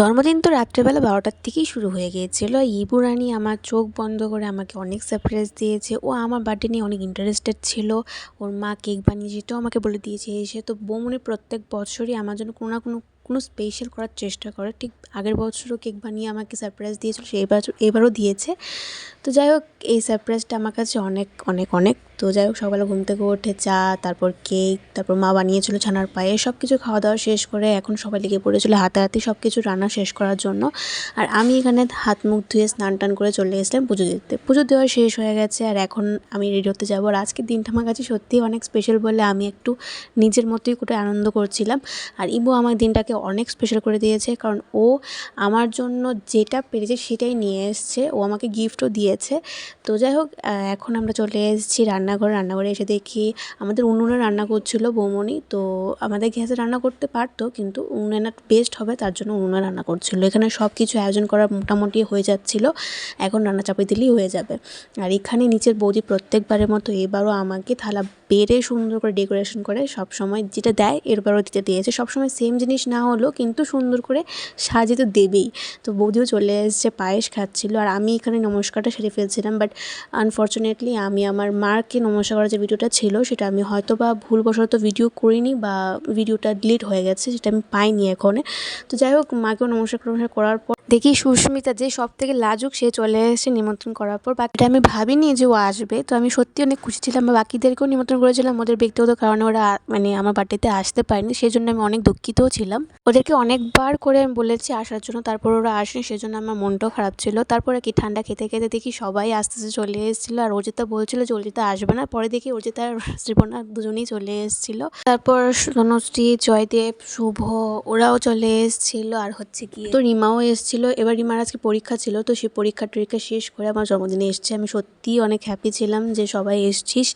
জন্মদিন তো রাত্রেবেলা বারোটার থেকেই শুরু হয়ে গিয়েছিল। ইবু রানী আমার চোখ বন্ধ করে আমাকে অনেক সারপ্রাইজ দিয়েছে। ও আমার বার্থডে নিয়ে অনেক ইন্টারেস্টেড ছিল। ওর মা কেক বানিয়ে যেতেও আমাকে বলে দিয়েছে। এসে তো বৌমনি প্রত্যেক বছরই আমার জন্য কোনো না কোনো কোনো স্পেশাল করার চেষ্টা করে। ঠিক আগের বছরও কেক বানিয়ে আমাকে সারপ্রাইজ দিয়েছিল, সে এবার এবারও দিয়েছে। তো যাই হোক, এই সারপ্রাইজটা আমার কাছে অনেক অনেক অনেক। তো যাই হোক, সকালে ঘুম থেকে উঠে চা, তারপর কেক তারপর মা বানিয়েছিল ছানার পায়ে সব কিছু খাওয়া দাওয়া শেষ করে এখন সবাই লেগে পড়েছিল হাতাহাতি সব কিছু রান্না শেষ করার জন্য। আর আমি এখানে হাত মুখ ধুয়ে স্নান টান করে চলে এসেছিলাম পুজো দিতে। পুজো দেওয়া শেষ হয়ে গেছে আর এখন আমি রেডি হতে যাব। আর আজকের দিনটা আমার কাছে সত্যিই অনেক স্পেশাল বলে আমি একটু নিজের মতোই করে আনন্দ করছিলাম। আর ইবু আমার দিনটাকে অনেক স্পেশাল করে দিয়েছে, কারণ ও আমার জন্য যেটা পেরেছে সেটাই নিয়ে এসছে, ও আমাকে গিফটও দিয়েছে। তো যাই হোক এখন আমরা চলে এসেছি রান্নাঘরে রান্নাঘরে এসে দেখি আমাদের উনুনে রান্না করছিল বৌমনি তো আমাদের গ্যাসে রান্না করতে পারতো, কিন্তু উনুনে বেস্ট হবে, তার জন্য উনুনে রান্না করছিল। এখানে সব কিছু আয়োজন করা মোটামুটি হয়ে যাচ্ছিল, এখন রান্না চাপিয়ে দিলেই হয়ে যাবে। আর এখানে নিচের বৌদি প্রত্যেকবারের মতো এবারও আমাকে থালা বেড়ে সুন্দর করে ডেকোরেশন করে সব সময় যেটা দেয় এরবারও দিতে দিয়েছে। সব সময় সেম জিনিস না হলেও কিন্তু সুন্দর করে সাজিয়ে তো দেবেই। তো বৌদিও চলে এসেছে, পায়েস খাচ্ছিলো। আর আমি এখানে নমস্কারটা সেরে ফেলছিলাম বাট আনফর্চুনেটলি আমি আমার মাকে নমস্কার করার যে ভিডিওটা ছিল, সেটা আমি হয়তো বা ভুলবশত ভিডিও করিনি বা ভিডিওটা ডিলিট হয়ে গেছে, সেটা আমি পাইনি এখনে। তো যাই হোক, মাকেও নমস্কার করার পর দেখি সুস্মিতা যে সব থেকে লাজুক, সে চলে এসেছে নিমন্ত্রণ করার পর বাকিটা আমি ভাবিনি যে ও আসবে। তো আমি সত্যি অনেক খুশি ছিলাম বা বাকিদেরকেও নিমন্ত্রণ করেছিলাম। ওদের ব্যক্তিগত কারণে ওরা মানে আমার বার্থডেতে আসতে পারেনি। সেই জন্য আমি অনেক দুঃখিতও ছিলাম। ওদেরকে অনেকবার করে আমি বলেছি আসার জন্য, তারপর ওরা আসেনি। সেজন্য আমার মনটাও খারাপ ছিল। তারপরে কি ঠান্ডা খেতে খেতে দেখি সবাই আস্তে আস্তে চলে এসেছিল। আর অর্জিতা বলছিল যে অর্জিতা আসবে না। পরে দেখি অর্জিতা আর শ্রীপর্ণা দুজনেই চলে এসেছিল। তারপর তনুশ্রী জয়দেব, শুভ, ওরাও চলে এসেছিল। আর হচ্ছে কি তো রিমাও এসেছিল। এবার রিমার আজকে পরীক্ষা ছিল, তো সেই পরীক্ষা টরীক্ষা শেষ করে আমার জন্মদিনে এসছে। আমি সত্যিই অনেক হ্যাপি ছিলাম যে সবাই এসছিস।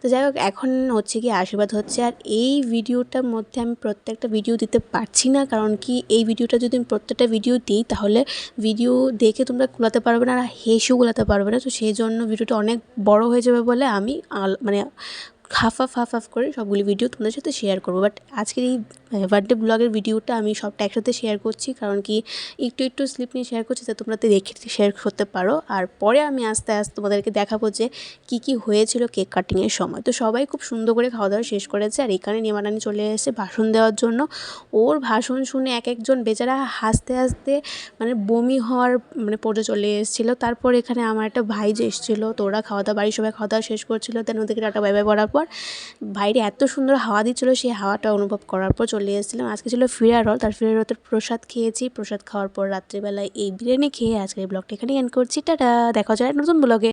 তো যাই হোক, এখন হচ্ছে কি আশীর্বাদ হচ্ছে। আর এই ভিডিওটার মধ্যে আমি প্রত্যেকটা ভিডিও দিতে পারছি না, কারণ কি এই ভিডিওটা যদি আমি প্রত্যেকটা ভিডিও দিই, তাহলে ভিডিও দেখে তোমরা কুলাতে পারবে না আর হেসেও কুলাতে পারবে না। তো সেই জন্য ভিডিওটা অনেক বড় হয়ে যাবে বলে আমি মানে হাফ হাফ হাফ হাফ করে সবগুলি ভিডিও তোমাদের সাথে শেয়ার করব। বাট আজকের এই বার্থডে ব্লগের ভিডিওটা আমি সবটা একসাথে শেয়ার করছি, কারণ কি একটু একটু স্লিপ নিয়ে শেয়ার করছি যাতে তোমরা দেখে শেয়ার করতে পারো। আর পরে আমি আস্তে আস্তে তোমাদেরকে দেখাবো যে কী কী হয়েছিল কেক কাটিংয়ের সময়। তো সবাই খুব সুন্দর করে খাওয়া দাওয়া শেষ করেছে, আর এখানে নিমারানি চলে এসেছে ভাষণ দেওয়ার জন্য। ওর ভাষণ শুনে এক একজন বেচারা হাসতে হাসতে মানে বমি হওয়ার মানে পর্যায়ে চলে এসেছিল। তারপর এখানে আমার একটা ভাই যে এসেছিল, তো ওরা খাওয়া দাওয়া, বাড়ির সবাই খাওয়া দাওয়া শেষ করছিল। দেন ওদেরকে টাটা বাই বাই পর বাইরে এত সুন্দর হাওয়া দিচ্ছিল, সেই হাওয়াটা অনুভব করার পর চলে এসেছিলাম। আজকে ছিল ফিরা রোল তার ফিরা রোলের প্রসাদ খেয়েছি। প্রসাদ খাওয়ার পর রাত্রিবেলায় এই বিরিয়ানি খেয়ে আজকের ব্লগটা এখানে এন্ড করছি। টাটা, দেখা যায় নতুন ব্লগে